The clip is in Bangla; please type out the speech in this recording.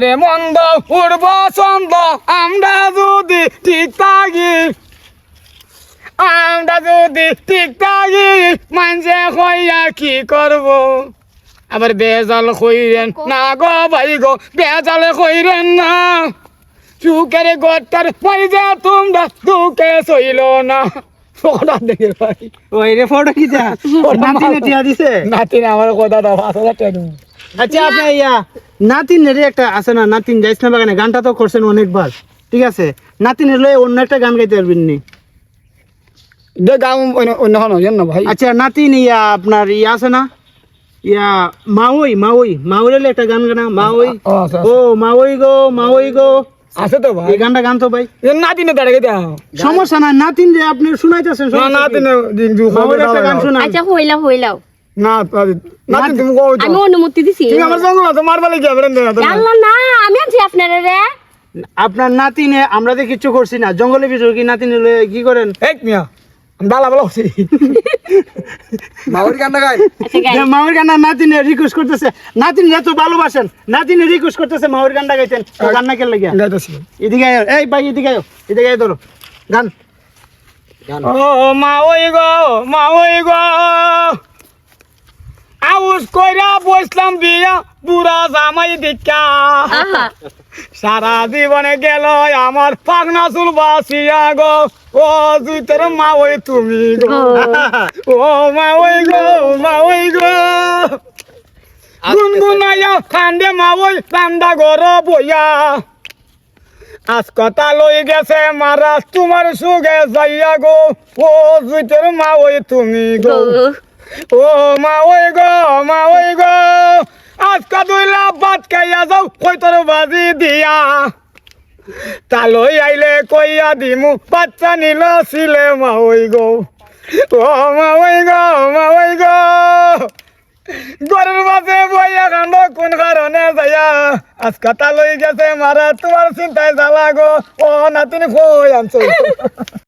রে মন্দ উড়ব আমরা যদি ঠিক থাকি। আমরা যদি ঠিক থাকি হইয়া কি করব? আবার বেজাল কইরেন না গো ভাই গো বেজাল কইরেন না। সুখের গটার পয়সা তোমরা দুঃখে সইল না। ফোটা দেখে ভাই। ওই রে ফটো কি যা? টিয়া দিছে? নাতিন আমার কথা দাও দেবো। আচ্ছা আপনি ইয়া নাতিনের একটা আছে না নাতিন যাইস না বাগানে গানটা তো করছেন অনেকবার ঠিক আছে? নাতিনের লয়ে অন্য একটা গান গাইতে পারবেন নি। দে গাও অন্য কোনো জান না ভাই। আচ্ছা নাতিন ইয়া আপনার ইয়া আছে না? ইয়া মাওই মাওই মাওই লয়ে একটা গান গানা মাওই। ও, আচ্ছা, মাওই গো মাওই গো। আছে তো ভাই। এই গানটা গান তো ভাই। নাতিনে দাঁড়িয়ে দাও সমস্যা না নাতিন যে আপনি শুনাইতেছেন না নাতিনে দিন দু মাওইর একটা গান শোনান। আচ্ছা হইলাও হইলাও না নাতিন তুমি কও তো। আমি অনুমতি দিছি। তুমি আমার সঙ্গে তো মারবা লাগি আবরেন না আল্লাহ না আমি আছি আপনারা রে। আপনার নাতিনে আমরা তো কিচ্ছু করছি না জঙ্গলে ভিতরে কি নাতিনে কি করেন? এক মিয়া বালা হচ্ছে। গাই। আচ্ছা নাতিনে রিকোয়েস্ট করতেছে নাতিন এত ভালোবাসেন নাতিনে রিকোয়েস্ট করতেছে মাওয়ের গানটা গাইতেন ও লাগিয়া গাইতেছি। এদিকে আয় এই ভাই এদিকে আয় এদিকে আয় ধরো গান। ও মা ওই গো মা ওই গো। কইরা বসলাম বিয়া বুড়া জামাই দেখা আহা। সারা জীবনে গেল আমার পাগনা চুল বাসিয়া গো। ও তুই তোর মা ওই তুমি গো। ও মা ওই গো মা ওই গো। গুনগুনাইয়া খান্ডে মা ওই রান্দা গর বইয়া। আজ কথা লই গেছে মারা তোমার সুগে যাইয়া গো। ও তুই তোর মা ওই তুমি গো। ও মা ওই গো, মা ওই গো। আজকা দুইলা ভাত খাইয়া যাও, কই তোর বাজি দিয়া? তালই আইলে কইয়া দিমু, বাচ্চা নিল ছিলে মা ওই গো। ও মা ওই গো, মা ওই গো। গরের মাঝে বইয়া কান্দ, কোন কারণে যাইয়া? আজকা তালই গেছে মারা, তোমার চিন্তায় জ্বালা গো। ও নাতিনি আনছো?